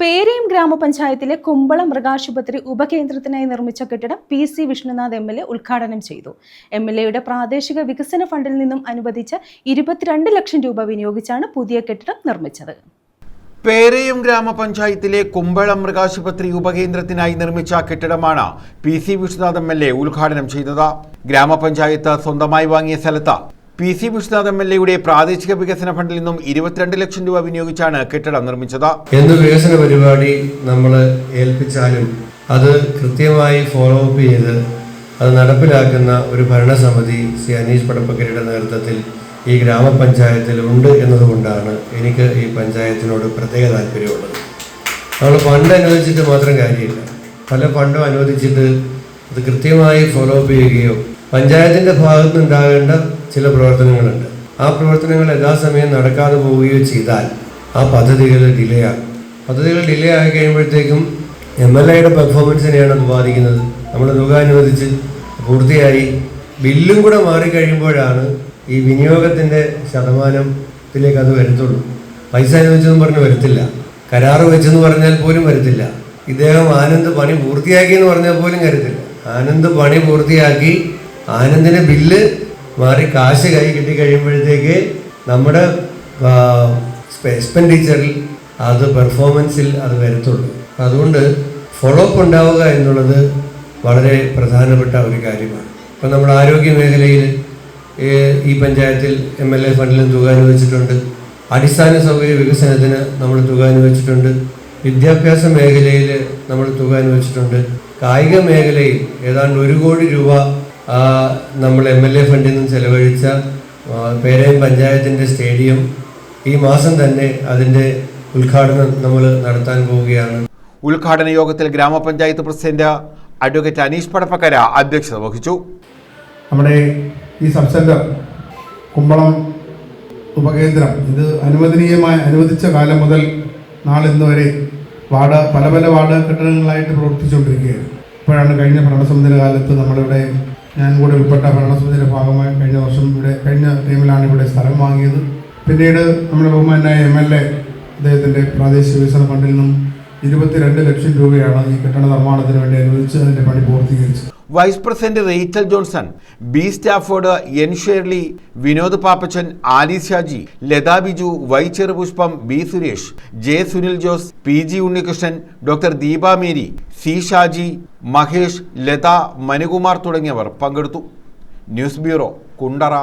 പേരയം ഗ്രാമപഞ്ചായത്തിലെ കുമ്പളം മൃഗാശുപത്രി ഉപകേന്ദ്രത്തിനായി നിർമ്മിച്ച കെട്ടിടം P C Vishnunath M L A ഉദ്ഘാടനം ചെയ്തു. എം എൽ എയുടെ പ്രാദേശിക വികസന ഫണ്ടിൽ നിന്നും അനുവദിച്ച ഇരുപത്തിരണ്ട് ലക്ഷം രൂപ വിനിയോഗിച്ചാണ് പുതിയ കെട്ടിടം നിർമ്മിച്ചത്. പേരയും ഗ്രാമപഞ്ചായത്തിലെ കുമ്പളം മൃഗാശുപത്രി ഉപകേന്ദ്രത്തിനായി നിർമ്മിച്ച കെട്ടിടമാണ് P C Vishwanath M L A ഉദ്ഘാടനം ചെയ്തത്. ഗ്രാമപഞ്ചായത്ത് സ്വന്തമായി വാങ്ങിയ സ്ഥലത്ത് P C Vishwanath M L എയുടെ പ്രാദേശിക വികസന ഫണ്ടിൽ നിന്നും ഇരുപത്തിരണ്ട് ലക്ഷം രൂപ വിനിയോഗിച്ചാണ് കെട്ടിടം നിർമ്മിച്ചത്. എന്ത് വികസന പരിപാടി നമ്മൾ ഏൽപ്പിച്ചാലും അത് കൃത്യമായി ഫോളോ അപ്പ് ചെയ്ത് അത് നടപ്പിലാക്കുന്ന ഒരു ഭരണസമിതി ശ്രീ അനീഷ് പടപ്പക്കരയുടെ നേതൃത്വത്തിൽ ഈ ഗ്രാമപഞ്ചായത്തിൽ ഉണ്ട് എന്നതുകൊണ്ടാണ് എനിക്ക് ഈ പഞ്ചായത്തിനോട് പ്രത്യേക താല്പര്യമുള്ളത്. നമ്മൾ ഫണ്ട് അനുവദിച്ചിട്ട് മാത്രം കാര്യമില്ല. പല ഫണ്ടും അനുവദിച്ചിട്ട് അത് കൃത്യമായി ഫോളോ അപ്പ് ചെയ്യുകയോ പഞ്ചായത്തിന്റെ ഭാഗത്ത് നിന്നുണ്ടാകേണ്ട ചില പ്രവർത്തനങ്ങളുണ്ട്. ആ പ്രവർത്തനങ്ങൾ യഥാസമയം നടക്കാതെ പോവുകയോ ചെയ്താൽ ആ പദ്ധതികൾ ഡിലേ ആകും പദ്ധതികൾ ഡിലേ ആയി കഴിയുമ്പോഴത്തേക്കും എം എൽ എയുടെ പെർഫോമൻസിനെയാണ് അത് ബാധിക്കുന്നത്. നമ്മൾ തുക അനുവദിച്ച് പൂർത്തിയായി ബില്ലും കൂടെ മാറിക്കഴിയുമ്പോഴാണ് ഈ വിനിയോഗത്തിന്റെ ശതമാനത്തിലേക്ക് അത് വരത്തുള്ളൂ. പൈസ അനുവദിച്ചെന്ന് പറഞ്ഞ് വരത്തില്ല. കരാറ് വെച്ചെന്ന് പറഞ്ഞാൽ പോലും വരത്തില്ല. ഇദ്ദേഹം ആനന്ദ് പണി പൂർത്തിയാക്കി എന്ന് പറഞ്ഞാൽ പോലും കരുത്തില്ല ആനന്ദ് പണി പൂർത്തിയാക്കി ആനന്ദിന് ബില്ല് മാറി കാശ് കൈ കിട്ടി കഴിയുമ്പോഴത്തേക്ക് നമ്മുടെ എക്സ്പെൻഡിച്ചറിൽ അത് പെർഫോമൻസിൽ അത് വരത്തുള്ളൂ. അതുകൊണ്ട് ഫോളോ അപ്പ് ഉണ്ടാവുക എന്നുള്ളത് വളരെ പ്രധാനപ്പെട്ട ഒരു കാര്യമാണ്. ഇപ്പം നമ്മുടെ ആരോഗ്യ മേഖലയിൽ ഈ പഞ്ചായത്തിൽ എം എൽ എ ഫണ്ടിലും തുക അനുവദിച്ചിട്ടുണ്ട്. അടിസ്ഥാന സൗകര്യ വികസനത്തിന് നമ്മൾ തുക അനുവദിച്ചിട്ടുണ്ട്. വിദ്യാഭ്യാസ മേഖലയിൽ നമ്മൾ തുക അനുവദിച്ചിട്ടുണ്ട്. കായിക മേഖലയിൽ ഏതാണ്ട് ഒരു കോടി രൂപ നമ്മൾ എം എൽ എ ഫണ്ടിൽ നിന്നും ചെലവഴിച്ച പേരയം പഞ്ചായത്തിന്റെ സ്റ്റേഡിയം ഈ മാസം തന്നെ അതിന്റെ ഉദ്ഘാടനം നമ്മൾ നടത്താൻ പോവുകയാണ്. ഉദ്ഘാടന യോഗത്തിൽ ഗ്രാമപഞ്ചായത്ത് പ്രസിഡന്റ് അഡ്വക്കേറ്റ് അനീഷ് പടപ്പക്കര അധ്യക്ഷത വഹിച്ചു. നമ്മുടെ ഈ സബ് സെന്റർ കുമ്പളം ഉപകേന്ദ്രം ഇത് അനുവദനീയമായി അനുവദിച്ച കാലം മുതൽ നാളിന്ന് വരെ വാർഡ് പല പല വാർഡ് കെട്ടിടങ്ങളായിട്ട് പ്രവർത്തിച്ചുകൊണ്ടിരിക്കുകയാണ്. ഇപ്പോഴാണ് കഴിഞ്ഞ ഭരണസമിതിയുടെ കാലത്ത് നമ്മളിവിടെ ഞാൻ കൂടെ ഉൾപ്പെട്ട ഭരണസമിതിയുടെ ഭാഗമായി കഴിഞ്ഞ വർഷം ഇവിടെ കഴിഞ്ഞ ടൈമിലാണ് ഇവിടെ സ്ഥലം വാങ്ങിയത്. പിന്നീട് നമ്മുടെ ബഹുമാനായ എം എൽ എ അദ്ദേഹത്തിന്റെ പ്രാദേശിക വികസന ഫണ്ടിൽ നിന്നും ഇരുപത്തിരണ്ട് ലക്ഷം രൂപയാണ് ഈ കെട്ടിട നിർമ്മാണത്തിന് വേണ്ടി അനുവദിച്ച് അതിന്റെ പണി പൂർത്തീകരിച്ചത്. Vice president റീറ്റൽ Johnson B Stafford N Shirley Vinod Pappachan Ali Shaji Latha Biju Y Cherupushpam B Suresh J Sunil Jose P G Unnikrishnan doctor Deepa Mary C Shaji Mahesh Latha Manukumar തുടങ്ങിയവർ പങ്കെടുത്തു. News bureau Kundara.